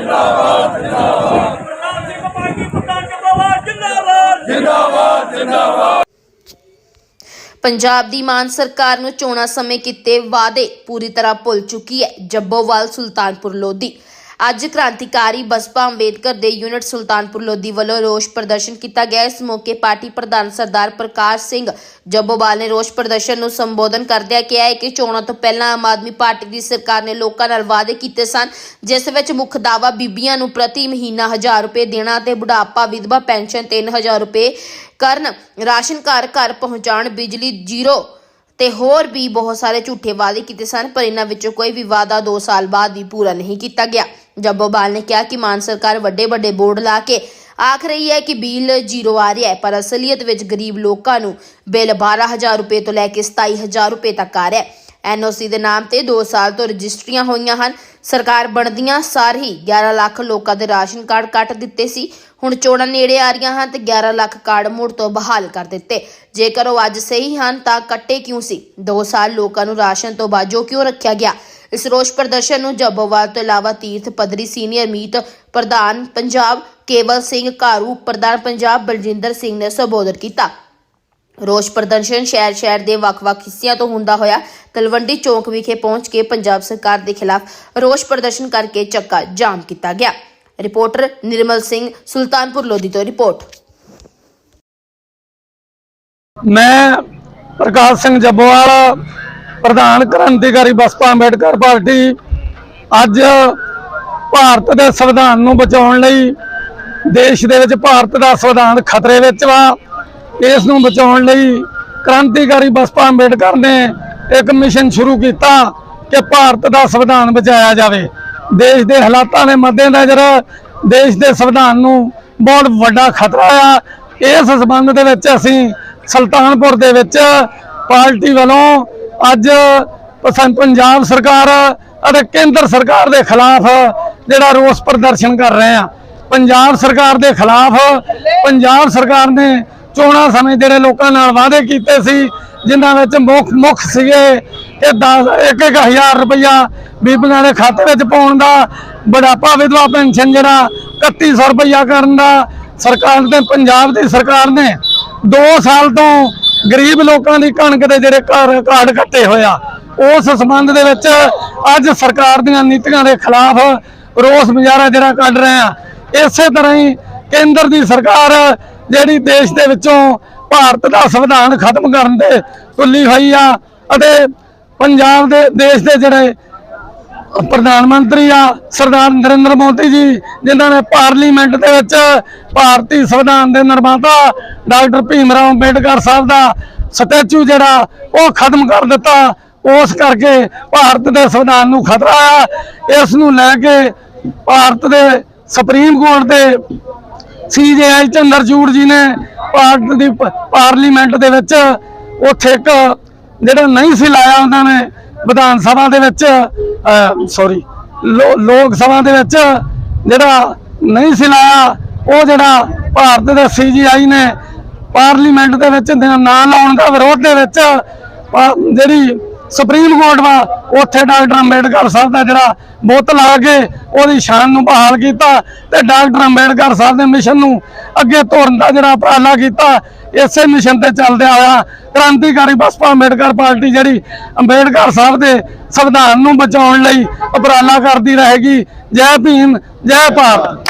ਜਿੰਦਾਬਾਦ ਜਿੰਦਾਬਾਦ ਪ੍ਰਧਾਨ ਸਿੰਘ ਪਾਰਟੀ ਪ੍ਰਧਾਨ ਜਿੰਦਾਬਾਦ ਜਿੰਦਾਬਾਦ ਜਿੰਦਾਬਾਦ ਜਿੰਦਾਬਾਦ ਪੰਜਾਬ ਦੀ ਮਾਨ ਸਰਕਾਰ ਨੂੰ ਚੋਣਾਂ ਸਮੇਂ ਕੀਤੇ ਵਾਅਦੇ ਪੂਰੀ ਤਰ੍ਹਾਂ ਭੁੱਲ ਚੁੱਕੀ ਹੈ ਜੱਬੋਵਾਲ ਸੁਲਤਾਨਪੁਰ ਲੋਧੀ। ਅੱਜ ਕ੍ਰਾਂਤੀਕਾਰੀ ਬਸਪਾ ਅੰਬੇਦਕਰ ਦੇ ਯੂਨਿਟ ਸੁਲਤਾਨਪੁਰ ਲੋਧੀ ਵੱਲੋਂ ਰੋਸ ਪ੍ਰਦਰਸ਼ਨ ਕੀਤਾ ਗਿਆ। ਇਸ ਮੌਕੇ ਪਾਰਟੀ ਪ੍ਰਧਾਨ ਸਰਦਾਰ ਪ੍ਰਕਾਸ਼ ਸਿੰਘ ਜੱਬੋਵਾਲ ਨੇ ਰੋਸ ਪ੍ਰਦਰਸ਼ਨ ਨੂੰ ਸੰਬੋਧਨ ਕਰਦਿਆਂ ਕਿਹਾ ਹੈ ਕਿ ਚੋਣਾਂ ਤੋਂ ਪਹਿਲਾਂ ਆਮ ਆਦਮੀ ਪਾਰਟੀ ਦੀ ਸਰਕਾਰ ਨੇ ਲੋਕਾਂ ਨਾਲ ਵਾਅਦੇ ਕੀਤੇ ਸਨ, ਜਿਸ ਵਿੱਚ ਮੁੱਖ ਦਾਅਵਾ ਬੀਬੀਆਂ ਨੂੰ ਪ੍ਰਤੀ ਮਹੀਨਾ 1000 ਰੁਪਏ ਦੇਣਾ ਤੇ ਬੁਢਾਪਾ ਵਿਧਵਾ ਪੈਨਸ਼ਨ 3000 ਰੁਪਏ ਕਰਨ, ਰਾਸ਼ਨ ਘਰ ਘਰ ਪਹੁੰਚਾਉਣ, ਬਿਜਲੀ ਜ਼ੀਰੋ ਤੇ ਹੋਰ ਵੀ ਬਹੁਤ ਸਾਰੇ ਝੂਠੇ ਵਾਅਦੇ ਕੀਤੇ ਸਨ, ਪਰ ਇਹਨਾਂ ਵਿੱਚੋਂ ਕੋਈ ਵੀ ਵਾਅਦਾ 2 ਸਾਲ ਬਾਅਦ ਵੀ ਪੂਰਾ ਨਹੀਂ ਕੀਤਾ ਗਿਆ। ਜੱਬੋਵਾਲ ਨੇ ਕਿਹਾ ਕਿ ਮਾਨ ਸਰਕਾਰ ਵੱਡੇ ਵੱਡੇ ਬੋਰਡ ਲਾ ਕੇ ਆਖ ਰਹੀ ਹੈ ਕਿ ਬਿੱਲ ਜ਼ੀਰੋ ਆ ਰਿਹਾ ਹੈ, ਪਰ ਅਸਲੀਅਤ ਵਿੱਚ ਗਰੀਬ ਲੋਕਾਂ ਨੂੰ ਬਿੱਲ 12000 ਰੁਪਏ ਤੋਂ ਲੈ ਕੇ 27000 ਰੁਪਏ ਤੱਕ ਆ ਰਿਹਾ ਹੈ। ਐਨਓਸੀ ਦੇ ਨਾਮ ਤੇ 2 ਸਾਲ ਤੋਂ ਰਜਿਸਟਰੀਆਂ ਹੋਈਆਂ ਹਨ। ਸਰਕਾਰ ਬਣਦੀਆਂ ਸਾਰ ਹੀ 11 ਲੱਖ ਲੋਕਾਂ ਦੇ ਰਾਸ਼ਨ ਕਾਰਡ ਕੱਟ ਦਿੱਤੇ ਸੀ। ਹੁਣ ਚੋਣਾਂ ਨੇੜੇ ਆ ਰਹੀਆਂ ਹਨ ਤੇ 11 ਲੱਖ ਕਾਰਡ ਮੁੜ ਤੋਂ ਬਹਾਲ ਕਰ ਦਿੱਤੇ। ਜੇਕਰ ਉਹ ਅੱਜ ਸਹੀ ਹਨ ਤਾਂ ਕੱਟੇ ਕਿਉਂ ਸੀ? 2 ਸਾਲ ਲੋਕਾਂ ਨੂੰ ਰਾਸ਼ਨ ਤੋਂ ਬਾਝੋ ਕਿਉਂ ਰੱਖਿਆ ਗਿਆ? ਇਸ ਰੋਸ ਪ੍ਰਦਰਸ਼ਨ ਨੂੰ ਜੱਬੋਵਾਲ ਤੋਂ ਇਲਾਵਾ ਤੀਰਥ ਪਦਰੀ ਸੀਨੀਅਰ ਮੀਤ ਪ੍ਰਧਾਨ ਪੰਜਾਬ ਕੇਵਲ ਸਿੰਘ ਘਾਰੂ, ਪ੍ਰਧਾਨ ਪੰਜਾਬ ਬਲਜਿੰਦਰ ਸਿੰਘ ਨੇ ਸੰਬੋਧਨ ਕੀਤਾ। ਰੋਸ ਪ੍ਰਦਰਸ਼ਨ ਸ਼ਹਿਰ ਸ਼ਹਿਰ ਦੇ ਵੱਖ-ਵੱਖ ਹਿੱਸਿਆਂ ਤੋਂ ਹੁੰਦਾ ਹੋਇਆ ਤਲਵੰਡੀ ਚੌਂਕ ਵਿਖੇ ਪਹੁੰਚ ਕੇ ਪੰਜਾਬ ਸਰਕਾਰ ਦੇ ਖਿਲਾਫ ਰੋਸ ਪ੍ਰਦਰਸ਼ਨ ਕਰਕੇ ਚੱਕਾ ਜਾਮ ਕੀਤਾ ਗਿਆ। ਰਿਪੋਰਟਰ ਨਿਰਮਲ ਸਿੰਘ, ਸੁਲਤਾਨਪੁਰ ਲੋਧੀ ਤੋਂ ਰਿਪੋਰਟ। ਮੈਂ ਪ੍ਰਕਾਸ਼ ਸਿੰਘ ਜੱਬੋਵਾਲ, ਪ੍ਰਧਾਨ ਕ੍ਰਾਂਤੀਕਾਰੀ ਬਸਪਾ ਅੰਬੇਡਕਰ ਪਾਰਟੀ, ਅੱਜ ਭਾਰਤ ਦੇ ਸੰਵਿਧਾਨ ਨੂੰ ਬਚਾਉਣ ਲਈ ਦੇਸ਼ ਦੇ ਵਿੱਚ ਭਾਰਤ ਦਾ ਸੰਵਿਧਾਨ ਖਤਰੇ ਵਿੱਚ ਵਾ। ਇਸ ਨੂੰ ਬਚਾਉਣ ਲਈ ਕ੍ਰਾਂਤੀਕਾਰੀ ਬਸਪਾ ਅੰਬੇਡਕਰ ਨੇ ਇੱਕ ਮਿਸ਼ਨ ਸ਼ੁਰੂ ਕੀਤਾ ਕਿ ਭਾਰਤ ਦਾ ਸੰਵਿਧਾਨ ਬਚਾਇਆ ਜਾਵੇ। ਦੇਸ਼ ਦੇ ਹਾਲਾਤਾਂ ਦੇ ਮੱਦੇਨਜ਼ਰ ਦੇਸ਼ ਦੇ ਸੰਵਿਧਾਨ ਨੂੰ ਬਹੁਤ ਵੱਡਾ ਖਤਰਾ ਆ। ਇਸ ਸੰਬੰਧ ਦੇ ਵਿੱਚ ਅਸੀਂ ਸੁਲਤਾਨਪੁਰ ਦੇ ਵਿੱਚ ਪਾਰਟੀ ਵੱਲੋਂ ਅੱਜ ਪੰਜਾਬ ਸਰਕਾਰ ਅਤੇ ਕੇਂਦਰ ਸਰਕਾਰ ਦੇ ਖਿਲਾਫ ਜਿਹੜਾ ਰੋਸ ਪ੍ਰਦਰਸ਼ਨ ਕਰ ਰਹੇ ਆ। ਪੰਜਾਬ ਸਰਕਾਰ ਦੇ ਖਿਲਾਫ ਪੰਜਾਬ ਸਰਕਾਰ ਨੇ ਚੋਣਾਂ ਸਮੇਂ ਜਿਹੜੇ ਲੋਕਾਂ ਨਾਲ ਵਾਅਦੇ ਕੀਤੇ ਸੀ, ਜਿਨ੍ਹਾਂ ਵਿੱਚ ਮੁੱਖ ਮੁੱਖ ਸੀਗੇ ਕਿ 10 ਇੱਕ ਇੱਕ ਹਜ਼ਾਰ ਰੁਪਇਆ ਬੀਬੀਆਂ ਦੇ ਖਾਤੇ ਵਿੱਚ ਪਾਉਣ ਦਾ, ਬੁਢਾਪਾ ਵਿਧਵਾ ਪੈਨਸ਼ਨ ਜਿਹੜਾ 3100 ਰੁਪਇਆ ਕਰਨ ਦਾ, ਸਰਕਾਰ ਨੇ, ਪੰਜਾਬ ਦੀ ਸਰਕਾਰ ਨੇ 2 ਸਾਲ ਤੋਂ ਗਰੀਬ ਲੋਕਾਂ ਦੀ ਕਣਕ ਦੇ ਜਿਹੜੇ ਘਰ, ਕਾਰਡ ਕੱਟੇ ਹੋਇਆ ਉਸ ਸੰਬੰਧ ਦੇ ਵਿੱਚ ਅੱਜ ਸਰਕਾਰ ਦੀਆਂ ਨੀਤੀਆਂ ਦੇ ਖਿਲਾਫ ਰੋਸ ਮੁਜ਼ਾਹਰਾ ਜਿਹੜਾ ਕੱਢ ਰਹੇ ਆ। ਇਸੇ ਤਰ੍ਹਾਂ ਹੀ ਕੇਂਦਰ ਦੀ ਸਰਕਾਰ ਜਿਹੜੀ ਦੇਸ਼ ਦੇ ਵਿੱਚੋਂ ਭਾਰਤ ਦਾ ਸੰਵਿਧਾਨ ਖਤਮ ਕਰਨ ਦੇ ਤੁੱਲੀ ਹੋਈ ਆ ਅਤੇ ਪੰਜਾਬ ਦੇ ਦੇਸ਼ ਦੇ ਜਿਹੜੇ ਪ੍ਰਧਾਨ ਮੰਤਰੀ ਆ, ਸਰਦਾਰ ਨਰਿੰਦਰ ਮੋਦੀ ਜੀ, ਜਿਨ੍ਹਾਂ ਨੇ ਪਾਰਲੀਮੈਂਟ ਦੇ ਵਿੱਚ ਭਾਰਤੀ ਸੰਵਿਧਾਨ ਦੇ ਨਿਰਮਾਤਾ ਡਾਕਟਰ ਭੀਮ ਰਾਓ ਅੰਬੇਡਕਰ ਸਾਹਿਬ ਦਾ ਸਟੈਚੂ ਜਿਹੜਾ ਉਹ ਖਤਮ ਕਰ ਦਿੱਤਾ। ਉਸ ਕਰਕੇ ਭਾਰਤ ਦੇ ਸੰਵਿਧਾਨ ਨੂੰ ਖਤਰਾ ਆ। ਇਸ ਨੂੰ ਲੈ ਕੇ ਭਾਰਤ ਦੇ ਸੁਪਰੀਮ ਕੋਰਟ ਦੇ ਸੀਜੇਆਈ ਚੰਦਰਚੂੜ ਜੀ ਨੇ ਭਾਰਤ ਦੀ ਪਾਰਲੀਮੈਂਟ ਦੇ ਵਿੱਚ ਉੱਥੇ ਇੱਕ ਜਿਹੜਾ ਨਹੀਂ ਸੀ ਲਾਇਆ ਉਹਨਾਂ ਨੇ ਵਿਧਾਨ ਸਭਾ ਦੇ ਵਿੱਚ ਸੌਰੀ ਲੋਕ ਸਭਾ ਦੇ ਵਿੱਚ ਜਿਹੜਾ ਨਹੀਂ ਸੀ ਲਾਇਆ, ਉਹ ਜਿਹੜਾ ਭਾਰਤ ਦੇ ਸੀਜੀਆਈ ਨੇ ਪਾਰਲੀਮੈਂਟ ਦੇ ਵਿੱਚ ਨਾ ਲਾਉਣ ਦਾ ਵਿਰੋਧ ਦੇ ਵਿੱਚ ਜਿਹੜੀ ਸੁਪਰੀਮ ਕੋਰਟ ਵਾ, ਉੱਥੇ ਡਾਕਟਰ ਅੰਬੇਡਕਰ ਸਾਹਿਬ ਦਾ ਜਿਹੜਾ ਬੁੱਤ ਲਾ ਕੇ ਉਹਦੀ ਸ਼ਾਨ ਨੂੰ ਬਹਾਲ ਕੀਤਾ ਤੇ ਡਾਕਟਰ ਅੰਬੇਡਕਰ ਸਾਹਿਬ ਦੇ ਮਿਸ਼ਨ ਨੂੰ ਅੱਗੇ ਤੋਰਨ ਦਾ ਜਿਹੜਾ ਉਪਰਾਲਾ ਕੀਤਾ, ਇਸੇ ਮਿਸ਼ਨ ਤੇ ਚੱਲਦੇ ਆਇਆ। ਕ੍ਰਾਂਤੀਕਾਰੀ ਬਸਪਾ ਅੰਬੇਡਕਰ ਪਾਰਟੀ ਜਿਹੜੀ ਅੰਬੇਡਕਰ ਸਾਹਿਬ ਦੇ ਸੰਵਿਧਾਨ ਨੂੰ ਬਚਾਉਣ ਲਈ ਉਪਰਾਲਾ ਕਰਦੀ ਰਹੇਗੀ। ਜੈ ਭੀਮ, ਜੈ ਭਾਰਤ।